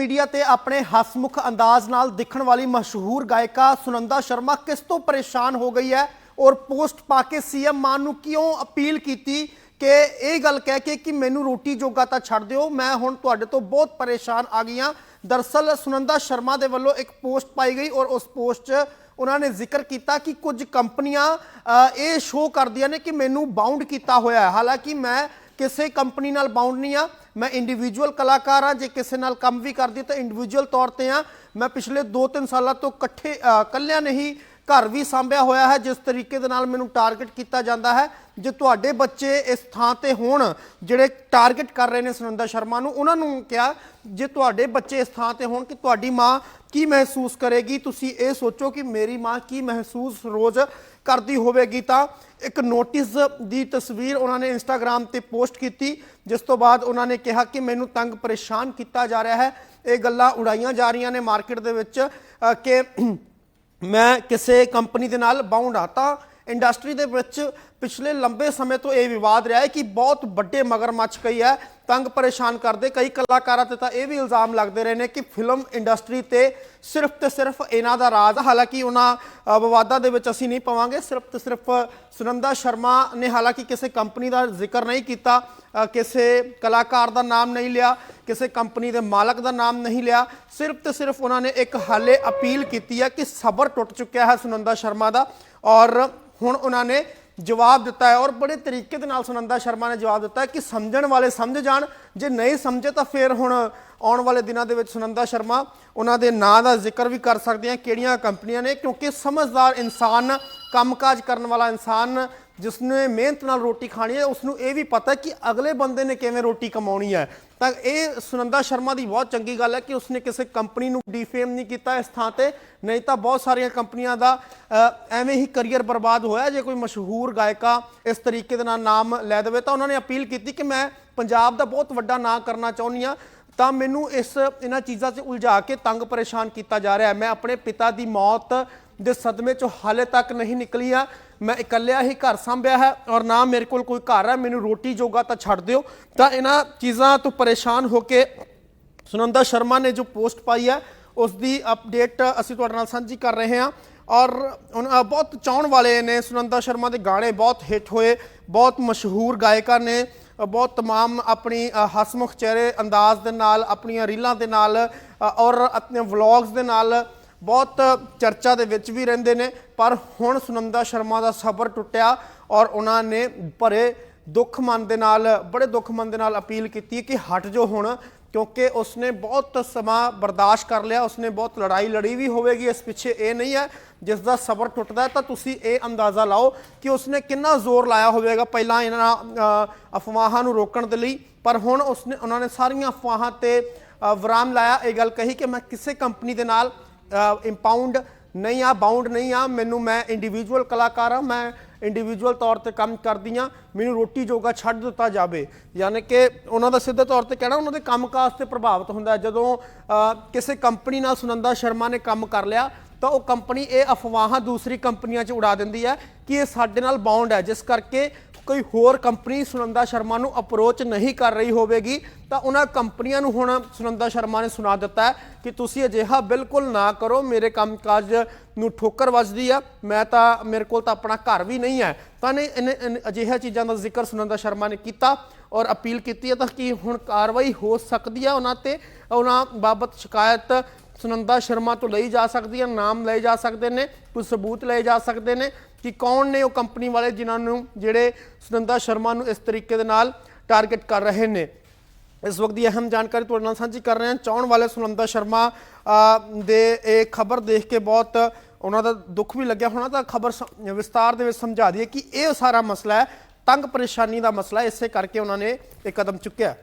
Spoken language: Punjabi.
ਮੀਡੀਆ ਤੇ ਆਪਣੇ ਹਸਮੁਖ ਅੰਦਾਜ਼ ਨਾਲ ਦਿਖਣ ਵਾਲੀ ਮਸ਼ਹੂਰ ਗਾਇਕਾ ਸੁਨੰਦਾ ਸ਼ਰਮਾ ਕਿਸ ਤੋਂ ਪਰੇਸ਼ਾਨ ਹੋ ਗਈ ਹੈ ਔਰ ਪੋਸਟ ਪਾ ਕੇ ਸੀਐਮ ਮਾਨ ਨੂੰ ਕਿਉਂ ਅਪੀਲ ਕੀਤੀ ਕਿ ਇਹ ਗੱਲ ਕਹਿ ਕੇ ਕਿ ਮੈਨੂੰ ਰੋਟੀ ਜੋਗਾ ਤਾਂ ਛੱਡ ਦਿਓ, ਮੈਂ ਹੁਣ ਤੁਹਾਡੇ ਤੋਂ ਬਹੁਤ ਪਰੇਸ਼ਾਨ ਆ ਗਈ ਹਾਂ। ਦਰਸਲ ਸੁਨੰਦਾ ਸ਼ਰਮਾ ਦੇ ਵੱਲੋਂ ਇੱਕ ਪੋਸਟ ਪਾਈ ਗਈ ਔਰ ਉਸ ਪੋਸਟ 'ਚ ਉਹਨਾਂ ਨੇ ਜ਼ਿਕਰ ਕੀਤਾ ਕਿ ਕੁਝ ਕੰਪਨੀਆਂ ਇਹ ਸ਼ੋਅ ਕਰਦੀਆਂ ਨੇ ਕਿ ਮੈਨੂੰ ਬਾਉਂਡ ਕੀਤਾ ਹੋਇਆ ਹੈ। ਹਾਲਾਂਕਿ ਮੈਂ ਕਿਸੇ ਕੰਪਨੀ ਨਾਲ ਬਾਉਂਡ ਨਹੀਂ ਆ। ਮੈਂ ਇੰਡੀਵਿਜੂਅਲ ਕਲਾਕਾਰ ਆ, ਜੇ ਕਿਸੇ ਨਾਲ ਕੰਮ ਵੀ ਕਰਦੀ ਤਾਂ ਇੰਡੀਵਿਜੂਅਲ ਤੌਰ ਤੇ ਆ। ਮੈਂ ਪਿਛਲੇ 2-3 ਸਾਲਾਂ ਤੋਂ ਇਕੱਠੇ ਇਕੱਲਿਆਂ ਨਹੀਂ ਘਰ ਵੀ ਸੰਭਿਆ ਹੋਇਆ ਹੈ, ਜਿਸ ਤਰੀਕੇ ਦੇ ਨਾਲ ਮੈਨੂੰ ਟਾਰਗੇਟ ਕੀਤਾ ਜਾਂਦਾ ਹੈ। ਜੇ ਤੁਹਾਡੇ ਬੱਚੇ ਇਸ ਥਾਂ ਤੇ ਹੋਣ, ਜਿਹੜੇ ਟਾਰਗੇਟ ਕਰ ਰਹੇ ਨੇ ਸੁਨੰਦਾ ਸ਼ਰਮਾ ਨੂੰ, ਉਹਨਾਂ ਨੂੰ ਕਿਹਾ, ਜੇ ਤੁਹਾਡੇ ਬੱਚੇ ਇਸ ਥਾਂ ਤੇ ਹੋਣ ਕਿ ਤੁਹਾਡੀ ਮਾਂ ਕੀ ਮਹਿਸੂਸ ਕਰੇਗੀ, ਤੁਸੀਂ ਇਹ ਸੋਚੋ ਕਿ ਮੇਰੀ ਮਾਂ ਕੀ ਮਹਿਸੂਸ ਰੋਜ਼ ਕਰਦੀ ਹੋਵੇਗੀ। ਤਾਂ ਇੱਕ ਨੋਟਿਸ ਦੀ ਤਸਵੀਰ ਉਹਨਾਂ ਨੇ ਇੰਸਟਾਗ੍ਰam ਤੇ ਪੋਸਟ ਕੀਤੀ, ਜਿਸ ਤੋਂ ਬਾਅਦ ਉਹਨਾਂ ਨੇ ਕਿਹਾ ਕਿ ਮੈਨੂੰ ਤੰਗ ਪਰੇਸ਼ਾਨ ਕੀਤਾ ਜਾ ਰਿਹਾ ਹੈ। ਇਹ ਗੱਲਾਂ ਉਡਾਈਆਂ ਜਾ ਰਹੀਆਂ ਨੇ ਮਾਰਕੀਟ ਦੇ ਵਿੱਚ ਕਿ ਮੈਂ ਕਿਸੇ ਕੰਪਨੀ ਦੇ ਨਾਲ ਬਾਉਂਡ ਆ ਤਾਂ ਇੰਡਸਟਰੀ ਦੇ ਵਿੱਚ ਪਿਛਲੇ ਲੰਬੇ ਸਮੇਂ ਤੋਂ ਇਹ ਵਿਵਾਦ ਰਿਹਾ ਹੈ ਕਿ ਬਹੁਤ ਵੱਡੇ ਮਗਰਮੱਛ ਕਈ ਹੈ, ਤੰਗ ਪਰੇਸ਼ਾਨ ਕਰਦੇ, ਕਈ ਕਲਾਕਾਰਾਂ ਤੇ ਤਾਂ ਇਹ ਵੀ ਇਲਜ਼ਾਮ ਲੱਗਦੇ ਰਹੇ ਨੇ ਕਿ ਫਿਲਮ ਇੰਡਸਟਰੀ ਤੇ ਸਿਰਫ ਤੇ ਸਿਰਫ ਇਹਨਾਂ ਦਾ ਰਾਜ ਹਾਲਾਂਕਿ ਉਹਨਾਂ ਵਿਵਾਦਾਂ ਦੇ ਵਿੱਚ ਅਸੀਂ ਨਹੀਂ ਪਵਾਂਗੇ, ਸਿਰਫ ਤੇ ਸਿਰਫ ਸੁਨੰਦਾ ਸ਼ਰਮਾ ਨੇ ਹਾਲਾਂਕਿ ਕਿਸੇ ਕੰਪਨੀ ਦਾ ਜ਼ਿਕਰ ਨਹੀਂ ਕੀਤਾ ਕਿਸੇ ਕਲਾਕਾਰ ਦਾ ਨਾਮ ਨਹੀਂ ਲਿਆ, ਕਿਸੇ ਕੰਪਨੀ ਦੇ ਮਾਲਕ ਦਾ ਨਾਮ ਨਹੀਂ ਲਿਆ। ਸਿਰਫ ਤੇ ਸਿਰਫ ਉਹਨਾਂ ਨੇ ਇੱਕ ਹਾਲੇ ਅਪੀਲ ਕੀਤੀ ਹੈ ਕਿ ਸਬਰ ਟੁੱਟ ਚੁੱਕਿਆ ਹੈ ਸੁਨੰਦਾ ਸ਼ਰਮਾ ਦਾ ਔਰ ਹੁਣ ਉਹਨਾਂ ਨੇ ਜਵਾਬ ਦਿੱਤਾ ਹੈ ਔਰ ਬੜੇ ਤਰੀਕੇ ਦੇ ਨਾਲ ਸੁਨੰਦਾ ਸ਼ਰਮਾ ਨੇ ਜਵਾਬ ਦਿੱਤਾ ਹੈ ਕਿ ਸਮਝਣ ਵਾਲੇ ਸਮਝ ਜਾਣ, ਜੇ ਨਹੀਂ ਸਮਝੇ ਤਾਂ ਫਿਰ ਹੁਣ ਆਉਣ ਵਾਲੇ ਦਿਨਾਂ ਦੇ ਵਿੱਚ ਸੁਨੰਦਾ ਸ਼ਰਮਾ ਉਹਨਾਂ ਦੇ ਨਾਂ ਦਾ ਜ਼ਿਕਰ ਵੀ ਕਰ ਸਕਦੇ ਆ ਕਿਹੜੀਆਂ ਕੰਪਨੀਆਂ ਨੇ, ਕਿਉਂਕਿ ਸਮਝਦਾਰ ਇਨਸਾਨ, ਕੰਮਕਾਜ ਕਰਨ ਵਾਲਾ ਇਨਸਾਨ ਜਿਸ ਨੇ ਮਿਹਨਤ ਨਾਲ ਰੋਟੀ ਖਾਣੀ ਹੈ ਉਸ ਨੂੰ ਇਹ ਵੀ ਪਤਾ ਕਿ ਅਗਲੇ ਬੰਦੇ ਨੇ ਕਿਵੇਂ ਰੋਟੀ ਕਮਾਉਣੀ ਹੈ। ਤਾਂ ਇਹ ਸੁਨੰਦਾ ਸ਼ਰਮਾ ਦੀ ਬਹੁਤ ਚੰਗੀ ਗੱਲ ਹੈ ਕਿ ਉਸਨੇ ਕਿਸੇ ਕੰਪਨੀ ਨੂੰ ਡੀਫੇਮ ਨਹੀਂ ਕੀਤਾ ਇਸ ਥਾਂ ਤੇ। ਨਹੀਂ ਤਾਂ ਬਹੁਤ ਸਾਰੀਆਂ ਕੰਪਨੀਆਂ ਦਾ ਐਵੇਂ ਹੀ ਕਰੀਅਰ ਬਰਬਾਦ ਹੋਇਆ ਜੇ ਕੋਈ ਮਸ਼ਹੂਰ ਗਾਇਕਾ ਇਸ ਤਰੀਕੇ ਦੇ ਨਾਲ ਨਾਮ ਲੈ ਦੇਵੇ ਤਾਂ ਉਹਨਾਂ ਨੇ ਅਪੀਲ ਕੀਤੀ ਕਿ ਮੈਂ ਪੰਜਾਬ ਦਾ ਬਹੁਤ ਵੱਡਾ ਨਾਂ ਕਰਨਾ ਚਾਹੁੰਦੀ ਹਾਂ। ਤਾਂ ਮੈਨੂੰ ਇਸ ਇਹਨਾਂ ਚੀਜ਼ਾਂ 'ਚ ਉਲਝਾ ਕੇ ਤੰਗ ਪਰੇਸ਼ਾਨ ਕੀਤਾ ਜਾ ਰਿਹਾ ਹੈ। ਮੈਂ ਆਪਣੇ ਪਿਤਾ ਦੀ ਮੌਤ ਦੇ ਸਦਮੇ 'ਚੋਂ ਹਾਲੇ ਤੱਕ ਨਹੀਂ ਨਿਕਲੀ ਆ ਮੈਂ ਇਕੱਲਿਆ ਹੀ ਘਰ ਸੰਭਿਆ ਹੈ ਔਰ ਨਾ ਮੇਰੇ ਕੋਲ ਕੋਈ ਘਰ ਹੈ ਮੈਨੂੰ ਰੋਟੀ ਜੋਗਾ ਤਾਂ ਛੱਡ ਦਿਓ ਤਾਂ ਇਹਨਾਂ ਚੀਜ਼ਾਂ ਤੋਂ ਪਰੇਸ਼ਾਨ ਹੋ ਕੇ ਸੁਨੰਦਾ ਸ਼ਰਮਾ ਨੇ ਜੋ ਪੋਸਟ ਪਾਈ ਹੈ ਉਸ ਦੀ ਅਪਡੇਟ ਅਸੀਂ ਤੁਹਾਡੇ ਨਾਲ ਸਾਂਝੀ ਕਰ ਰਹੇ ਹਾਂ ਔਰ ਉਨ- ਅ, ਬਹੁਤ ਚਾਹਣ ਵਾਲੇ ਨੇ ਸੁਨੰਦਾ ਸ਼ਰਮਾ ਦੇ ਗਾਣੇ ਬਹੁਤ ਹਿੱਟ ਹੋਏ ਬਹੁਤ ਮਸ਼ਹੂਰ ਗਾਇਕਾ ਨੇ ਅ, ਬਹੁਤ तमाम ਆਪਣੀ ਅ, ਹਸਮੁਖ ਚਿਹਰੇ ਅੰਦਾਜ਼ ਦੇ ਨਾਲ ਆਪਣੀਆਂ ਰੀਲਾਂ ਦੇ ਨਾਲ ਅ, ਔਰ ਆਪਣੇ ਵਲੌਗਸ ਦੇ ਨਾਲ ਬਹੁਤ ਚਰਚਾ ਦੇ ਵਿੱਚ ਵੀ ਰਹਿੰਦੇ ਨੇ, ਪਰ ਹੁਣ ਸੁਨੰਦਾ ਸ਼ਰਮਾ ਦਾ ਸਬਰ ਟੁੱਟਿਆ ਔਰ ਉਹਨਾਂ ਨੇ ਭਰੇ ਦੁੱਖ ਮਨ ਦੇ ਨਾਲ, ਬੜੇ ਦੁੱਖ ਮਨ ਦੇ ਨਾਲ ਅਪੀਲ ਕੀਤੀ ਕਿ ਹਟ ਜੋ ਹੁਣ, ਕਿਉਂਕਿ ਉਸਨੇ ਬਹੁਤ ਸਮਾਂ ਬਰਦਾਸ਼ਤ ਕਰ ਲਿਆ, ਉਸਨੇ ਬਹੁਤ ਲੜਾਈ ਲੜੀ ਵੀ ਹੋਵੇਗੀ, ਇਸ ਪਿੱਛੇ ਇਹ ਨਹੀਂ ਹੈ, ਜਿਸ ਦਾ ਸਬਰ ਟੁੱਟਦਾ ਤਾਂ ਤੁਸੀਂ ਇਹ ਅੰਦਾਜ਼ਾ ਲਾਓ ਕਿ ਉਸਨੇ ਕਿੰਨਾ ਜ਼ੋਰ ਲਾਇਆ ਹੋਵੇਗਾ ਪਹਿਲਾਂ ਇਹਨਾਂ ਅਫਵਾਹਾਂ ਨੂੰ ਰੋਕਣ ਦੇ ਲਈ, ਪਰ ਹੁਣ ਉਸਨੇ, ਉਹਨਾਂ ਨੇ ਸਾਰੀਆਂ ਅਫਵਾਹਾਂ ਤੇ ਵਿਰਾਮ ਲਾਇਆ, ਇਹ ਗੱਲ ਕਹੀ ਕਿ ਮੈਂ ਕਿਸੇ ਕੰਪਨੀ ਦੇ ਨਾਲ ਇੰਪਾਊਂਡ ਨਹੀਂ ਆ ਬਾਉਂਡ ਨਹੀਂ ਆ, ਮੈਨੂੰ ਮੈਂ ਇੰਡੀਵਿਜੂਅਲ ਕਲਾਕਾਰ ਆ ਮੈਂ ਇੰਡੀਵਿਜੂਅਲ ਤੌਰ ਤੇ ਕੰਮ ਕਰਦੀ ਆ ਮੈਨੂੰ ਰੋਟੀ ਜੋਗਾ ਛੱਡ ਦਿੱਤਾ ਜਾਵੇ। ਯਾਨੀ ਕਿ ਉਹਨਾਂ ਦਾ ਸਿੱਧੇ ਤੌਰ ਤੇ ਕਹਿਣਾ, ਉਹਨਾਂ ਦੇ ਕੰਮਕਾਜ ਤੇ ਪ੍ਰਭਾਵਿਤ ਹੁੰਦਾ ਜਦੋਂ ਕਿਸੇ ਕੰਪਨੀ ਨਾਲ ਸੁਨੰਦਾ ਸ਼ਰਮਾ ਨੇ ਕੰਮ ਕਰ ਲਿਆ, ਤਾਂ ਉਹ ਕੰਪਨੀ ਇਹ ਅਫਵਾਹਾਂ ਦੂਸਰੀ ਕੰਪਨੀਆਂ 'ਚ ਉਡਾ ਦਿੰਦੀ ਹੈ ਕਿ ਇਹ ਸਾਡੇ ਨਾਲ ਬਾਉਂਡ ਹੈ, ਜਿਸ ਕਰਕੇ ਕੋਈ ਹੋਰ ਕੰਪਨੀ ਸੁਨੰਦਾ ਸ਼ਰਮਾ ਨੂੰ ਅਪਰੋਚ ਨਹੀਂ ਕਰ ਰਹੀ ਹੋਵੇਗੀ, ਤਾਂ ਉਹਨਾਂ ਕੰਪਨੀਆਂ ਨੂੰ ਹੁਣ ਸੁਨੰਦਾ ਸ਼ਰਮਾ ਨੇ ਸੁਣਾ ਦਿੱਤਾ ਹੈ ਕਿ ਤੁਸੀਂ ਅਜਿਹਾ ਬਿਲਕੁਲ ਨਾ ਕਰੋ, ਮੇਰੇ ਕੰਮਕਾਜ ਨੂੰ ਠੋਕਰ ਵੱਜਦੀ ਆ, ਮੈਂ ਤਾਂ ਮੇਰੇ ਕੋਲ ਤਾਂ ਆਪਣਾ ਘਰ ਵੀ ਨਹੀਂ ਹੈ। ਤਾਂ ਨੇ ਇਹਨੇ- ਇਹਨੇ ਅਜਿਹੀਆਂ ਚੀਜ਼ਾਂ ਦਾ ਜ਼ਿਕਰ ਸੁਨੰਦਾ ਸ਼ਰਮਾ ਨੇ ਕੀਤਾ ਔਰ ਅਪੀਲ ਕੀਤੀ ਹੈ ਤਾਂ ਕਿ ਹੁਣ ਕਾਰਵਾਈ ਹੋ ਸਕਦੀ ਹੈ ਉਹਨਾਂ ਤੇ, ਉਹਨਾਂ ਬਾਬਤ ਸ਼ਿਕਾਇਤ ਸੁਨੰਦਾ ਸ਼ਰਮਾ ਤੋਂ ਲਈ ਜਾ ਸਕਦੀ ਹੈ, ਨਾਮ ਲਏ ਜਾ ਸਕਦੇ ਨੇ, ਕੋਈ ਸਬੂਤ ਲਏ ਜਾ ਸਕਦੇ ਨੇ ਕਿ ਕੌਣ ਨੇ ਉਹ ਕੰਪਨੀ ਵਾਲੇ ਜਿਨ੍ਹਾਂ ਨੂੰ, ਜਿਹੜੇ ਸੁਨੰਦਾ ਸ਼ਰਮਾ ਨੂੰ ਇਸ ਤਰੀਕੇ ਦੇ ਨਾਲ ਟਾਰਗੇਟ ਕਰ ਰਹੇ ਨੇ। ਇਸ ਵਕਤ ਦੀ ਅਹਿਮ ਜਾਣਕਾਰੀ ਤੁਹਾਡੇ ਨਾਲ ਸਾਂਝੀ ਕਰ ਰਹੇ ਹਾਂ। ਚਾਹਣ ਵਾਲੇ ਸੁਨੰਦਾ ਸ਼ਰਮਾ ਦੇ ਇਹ ਖਬਰ ਦੇਖ ਕੇ ਬਹੁਤ ਉਹਨਾਂ ਦਾ ਦੁੱਖ ਵੀ ਲੱਗਿਆ। ਹੋਣਾ ਤਾਂ ਖਬਰ ਵਿਸਤਾਰ ਦੇ ਵਿੱਚ ਸਮਝਾ ਦਈਏ ਕਿ ਇਹ ਸਾਰਾ ਮਸਲਾ ਹੈ, ਤੰਗ ਪਰੇਸ਼ਾਨੀ ਦਾ ਮਸਲਾ ਇਸੇ ਕਰਕੇ ਉਹਨਾਂ ਨੇ ਇਹ ਕਦਮ ਚੁੱਕਿਆ।